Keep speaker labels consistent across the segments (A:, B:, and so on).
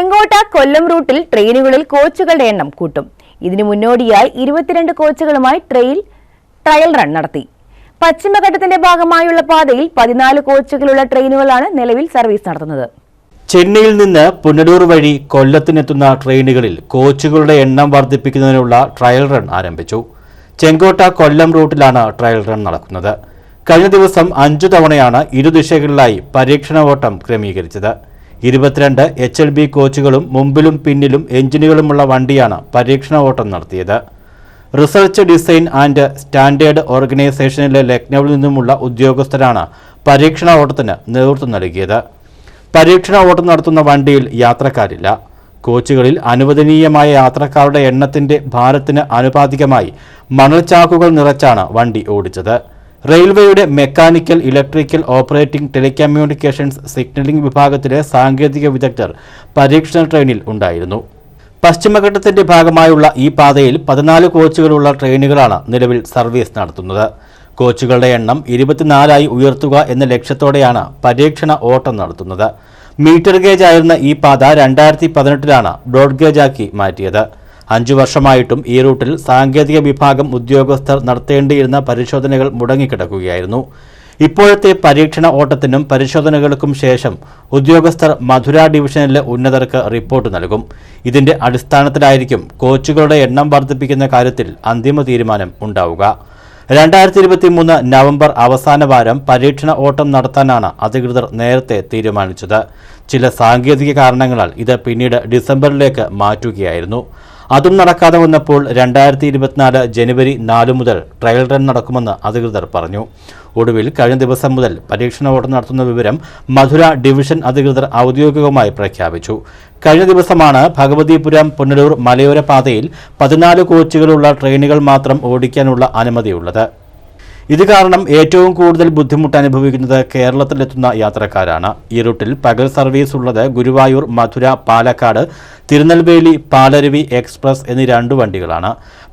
A: ചെങ്കോട്ട കൊല്ലം റൂട്ടിൽ ട്രെയിനുകളിൽ കോച്ചുകളുടെ എണ്ണം കൂട്ടും. ഇതിനു മുന്നോടിയായി ഇരുപത്തിരണ്ട് കോച്ചുകളുമായി ട്രെയിൽ ട്രയൽ റൺ നടത്തി. പശ്ചിമഘട്ടത്തിന്റെ ഭാഗമായുള്ള പാതയിൽ പതിനാല് കോച്ചുകളുള്ള ട്രെയിനുകളാണ് നിലവിൽ സർവീസ് നടത്തുന്നത്.
B: ചെന്നൈയിൽ നിന്ന് പുനലൂർ വഴി കൊല്ലത്തിനെത്തുന്ന ട്രെയിനുകളിൽ കോച്ചുകളുടെ എണ്ണം വർദ്ധിപ്പിക്കുന്നതിനുള്ള ട്രയൽ റൺ ആരംഭിച്ചു. ചെങ്കോട്ട കൊല്ലം റൂട്ടിലാണ് ട്രയൽ റൺ നടക്കുന്നത്. കഴിഞ്ഞ ദിവസം അഞ്ചു തവണയാണ് ഇരുദിശകളിലായി പരീക്ഷണ ഓട്ടം ക്രമീകരിച്ചത്. ഇരുപത്തിരണ്ട് എച്ച് എൽ ബി കോച്ചുകളും മുമ്പിലും പിന്നിലും എഞ്ചിനുകളുമുള്ള വണ്ടിയാണ് പരീക്ഷണ ഓട്ടം നടത്തിയത്. റിസർച്ച് ഡിസൈൻ ആൻഡ് സ്റ്റാൻഡേർഡ് ഓർഗനൈസേഷനിലെ ലക്നൌവിൽ നിന്നുമുള്ള ഉദ്യോഗസ്ഥരാണ് പരീക്ഷണ ഓട്ടത്തിന് നേതൃത്വം നൽകിയത്. പരീക്ഷണ ഓട്ടം നടത്തുന്ന വണ്ടിയിൽ യാത്രക്കാരില്ല. കോച്ചുകളിൽ അനുവദനീയമായ യാത്രക്കാരുടെ എണ്ണത്തിന്റെ ഭാരത്തിന് ആനുപാതികമായി മണൽച്ചാക്കുകൾ നിറച്ചാണ് വണ്ടി ഓടിച്ചത്. റെയിൽവേയുടെ mechanical electrical operating telecommunications signalling വിഭാഗത്തിലെ സാങ്കേതിക വിദഗ്ധർ പരീക്ഷണ ട്രെയിനിൽ ഉണ്ടായിരുന്നു. പശ്ചിമഘട്ടത്തിന്റെ ഭാഗമായുള്ള ഈ പാതയിൽ പതിനാല് കോച്ചുകളുള്ള ട്രെയിനുകളാണ് നിലവിൽ സർവീസ് നടത്തുന്നത്. കോച്ചുകളുടെ എണ്ണം ഇരുപത്തിനാലായി ഉയർത്തുക എന്ന ലക്ഷ്യത്തോടെയാണ് പരീക്ഷണ ഓട്ടം നടത്തുന്നത്. മീറ്റർ ഗേജ് ആയിരുന്ന ഈ പാത രണ്ടായിരത്തി പതിനെട്ടിലാണ് ബ്രോഡ് ഗേജാക്കി മാറ്റിയത്. അഞ്ചു വർഷമായിട്ടും ഈ റൂട്ടിൽ സാങ്കേതിക വിഭാഗം ഉദ്യോഗസ്ഥർ നടത്തേണ്ടിയിരുന്ന പരിശോധനകൾ മുടങ്ങിക്കിടക്കുകയായിരുന്നു. ഇപ്പോഴത്തെ പരീക്ഷണ ഓട്ടത്തിനും പരിശോധനകൾക്കും ശേഷം ഉദ്യോഗസ്ഥർ മധുര ഡിവിഷനിലെ ഉന്നതർക്ക് റിപ്പോർട്ട് നൽകും. ഇതിന്റെ അടിസ്ഥാനത്തിലായിരിക്കും കോച്ചുകളുടെ എണ്ണം വർദ്ധിപ്പിക്കുന്ന കാര്യത്തിൽ അന്തിമ തീരുമാനം ഉണ്ടാവുക. രണ്ടായിരത്തി ഇരുപത്തി മൂന്ന് നവംബർ അവസാന വാരം പരീക്ഷണ ഓട്ടം നടത്താനാണ് അധികൃതർ നേരത്തെ തീരുമാനിച്ചത്. ചില സാങ്കേതിക കാരണങ്ങളാൽ ഇത് പിന്നീട് ഡിസംബറിലേക്ക് മാറ്റുകയായിരുന്നു. അതും നടക്കാതെ വന്നപ്പോൾ രണ്ടായിരത്തി ഇരുപത്തിനാല് ജനുവരി നാല് മുതൽ ട്രയൽ റൺ നടക്കുമെന്ന് അധികൃതർ പറഞ്ഞു. ഒടുവിൽ കഴിഞ്ഞ ദിവസം മുതൽ പരീക്ഷണ ഓട്ടം നടത്തുന്ന വിവരം മധുര ഡിവിഷൻ അധികൃതർ ഔദ്യോഗികമായി പ്രഖ്യാപിച്ചു. കഴിഞ്ഞ ദിവസമാണ് ഭഗവതിപുരം പുനലൂർ മലയോര പാതയിൽ പതിനാല് കോച്ചുകളുള്ള ട്രെയിനുകൾ മാത്രം ഓടിക്കാനുള്ള അനുമതിയുള്ളത്. ഇത് കാരണം ഏറ്റവും കൂടുതൽ ബുദ്ധിമുട്ട് അനുഭവിക്കുന്നത് കേരളത്തിലെത്തുന്ന യാത്രക്കാരാണ്. ഈ റൂട്ടിൽ പകൽ സർവീസ് ഉള്ളത് ഗുരുവായൂർ മധുര പാലക്കാട് തിരുനെൽവേലി പാലരുവി എക്സ്പ്രസ് എന്നീ രണ്ട് വണ്ടികളാണ്.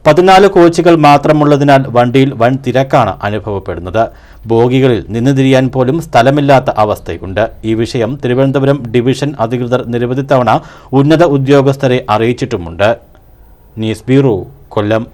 B: പതിനാല് കോച്ചുകൾ മാത്രമുള്ളതിനാൽ വണ്ടിയിൽ വൻ തിരക്കാണ് അനുഭവപ്പെടുന്നത്. ബോഗികളിൽ നിന്ന് തിരിയാൻ പോലും സ്ഥലമില്ലാത്ത അവസ്ഥയുണ്ട്. ഈ വിഷയം തിരുവനന്തപുരം ഡിവിഷൻ അധികൃതർ നിരവധി തവണ ഉന്നത ഉദ്യോഗസ്ഥരെ അറിയിച്ചിട്ടുമുണ്ട്. News bureau Kollam.